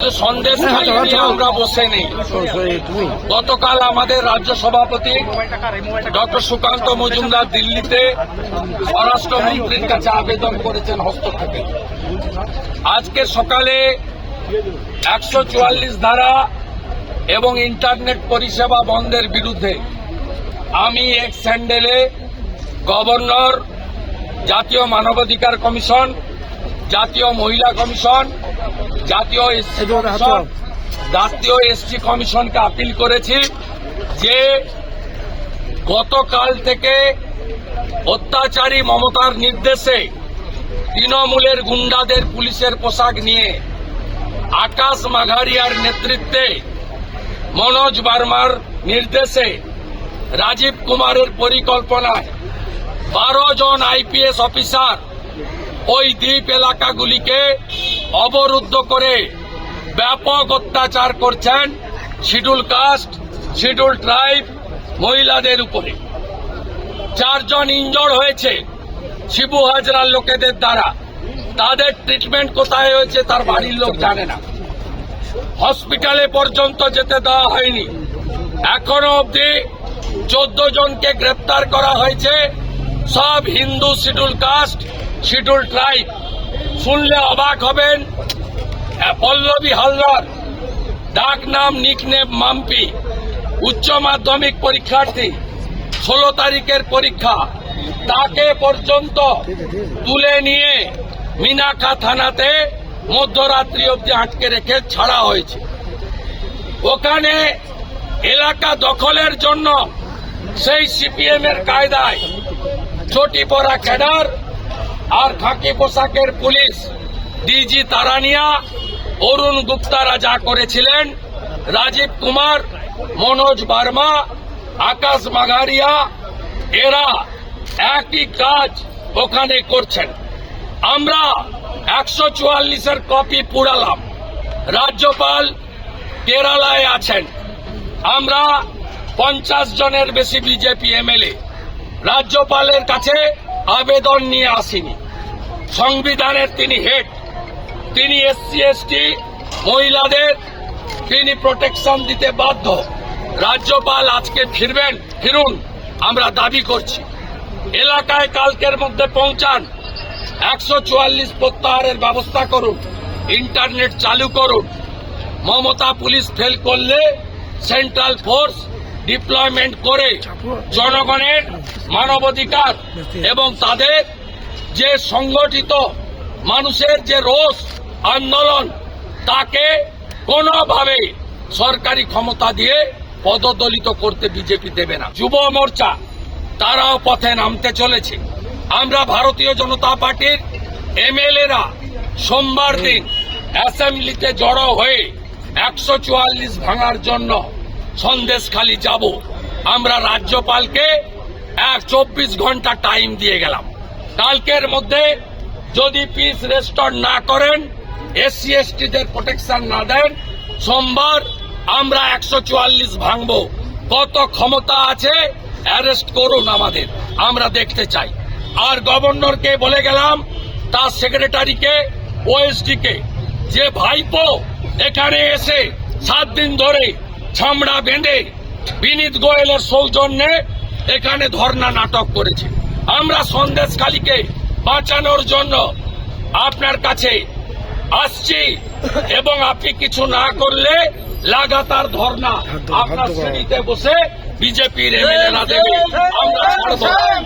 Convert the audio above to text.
সন্দেশ আমরা বসে নেই। গতকাল আমাদের রাজ্য সভাপতি ডক্টর সুকান্ত মজুমদার দিল্লিতে স্বরাষ্ট্রমন্ত্রীর কাছে আবেদন করেছেন হস্তক্ষেপে আজকে সকালে একশো চুয়াল্লিশ ধারা এবং ইন্টারনেট পরিষেবা বন্ধের বিরুদ্ধে আমি এক স্যান্ডেলে গভর্নর জাতীয় মানবাধিকার কমিশন জাতীয় মহিলা কমিশন জাতীয় এসসি কমিশন জাতীয় এসটি কমিশনকে আপিল করেছি যে গতকাল থেকে অত্যাচারী মমতার নির্দেশে তৃণমূলের গুন্ডাদের পুলিশের পোশাক নিয়ে আকাশ মাঘারিয়ার নেতৃত্বে মনোজ বার্মার নির্দেশে রাজীব কুমারের পরিকল্পনায় বারো জন আইপিএস অফিসার ওই দ্বীপ এলাকাগুলিকে অবরুদ্ধ করে ব্যাপক অত্যাচার করছেন শিডুল কাস্ট শিডুল ট্রাইব, মহিলাদের উপরে। চারজন ইনজোর্ড হয়েছে শিবু হাজরার লোকেদের দ্বারা। তাদের ট্রিটমেন্ট কোথায় হয়েছে তার বাড়ির লোক জানে না। হসপিটালে পর্যন্ত যেতে দেওয়া হয়নি। এখনও অবধি চোদ্দ জনকে গ্রেপ্তার করা হয়েছে। সব Hindu schedule caste schedule tribe শুনলে অবাক হবেন। পল্লবী হালদার। ডাক নাম নিকনেম মাম্পি। উচ্চ মাধ্যমিক পরীক্ষার্থী। ষোলো তারিখের পরীক্ষা। তাকে পর্যন্ত তুলে নিয়ে মিনাকা থানাতে মধ্যরাত্রি অবধি আটকে রেখে ছাড়া হয়েছে। ওখানে এলাকা দখলের জন্য সেই সিপিএম এর কায়দায় চটি পরা ক্যাডার আর খাকি পোশাকের পুলিশ ডিজি তারানিয়া, অরুণ গুপ্তারা যা করেছিলেন, রাজীব কুমার, মনোজ বার্মা, আকাশ মাঘারিয়া, এরা একই কাজ ওখানে করছেন। আমরা একশো চুয়াল্লিশের কপি পুড়ালাম রাজ্যপাল কেরালায় আছেন। আমরা পঞ্চাশ জনের বেশি বিজেপি এমএলএ। রাজ্যপালের কাছে আবেদন নিয়ে আসিনি। সংবিধানের তিনি হেড তিনি এসসি, এসটি, মহিলাদের তিনি প্রোটেকশন দিতে বাধ্য। রাজ্যপাল আজকে ফিরবেন, ফিরুন, আমরা দাবি করছি। এলাকায় কালকের মধ্যে পৌঁছান, একশো চুয়াল্লিশ প্রত্যাহারের ব্যবস্থা করুন ইন্টারনেট চালু করুন। মমতা পুলিশ ফেল করলে সেন্ট্রাল ফোর্স ডিপ্লয়মেন্ট করে জনগণের মানবাধিকার এবং তাদের যে সংগঠিত মানুষের যে রোষ আন্দোলন, তাকে কোনোভাবে সরকারি ক্ষমতা দিয়ে পদদলিত করতে বিজেপি দেবে না। যুব মোর্চা, তারাও পথে নামতে চলেছে। আমরা ভারতীয় জনতা পার্টির এমএলএরা সোমবার দিন অ্যাসেম্বলিতে জড়ো হয়ে একশো চুয়াল্লিশ ভাঙার জন্য সন্দেশখালি যাব। আমরা রাজ্যপালকে এক চব্বিশ ঘণ্টা টাইম দিয়ে গেলাম। কালকের মধ্যে যদি পিস রেস্টোর না করেন এসসি এসটিদের প্রোটেকশন না দেন, সোমবার আমরা একশো চুয়াল্লিশ ভাঙবো। কত ক্ষমতা আছে অ্যারেস্ট করুন আমাদের। আমরা দেখতে চাই। আর গভর্নরকে বলে গেলাম, তার সেক্রেটারিকে ওএসডিকে যে ভাইপো এখানে এসে সাত দিন ধরে ছামড়া বেঁধে বিনীত গোয়েলের সৌজন্যে এখানে ধর্না নাটক করেছে। আমরা সন্দেশখালীকে বাঁচানোর জন্য আপনার কাছে আসছি এবং আপনি কিছু না করলে লাগাতার ধর্না আপনার শ্রেণীতে বসে বিজেপির এমএলএরা দেবে আমরা।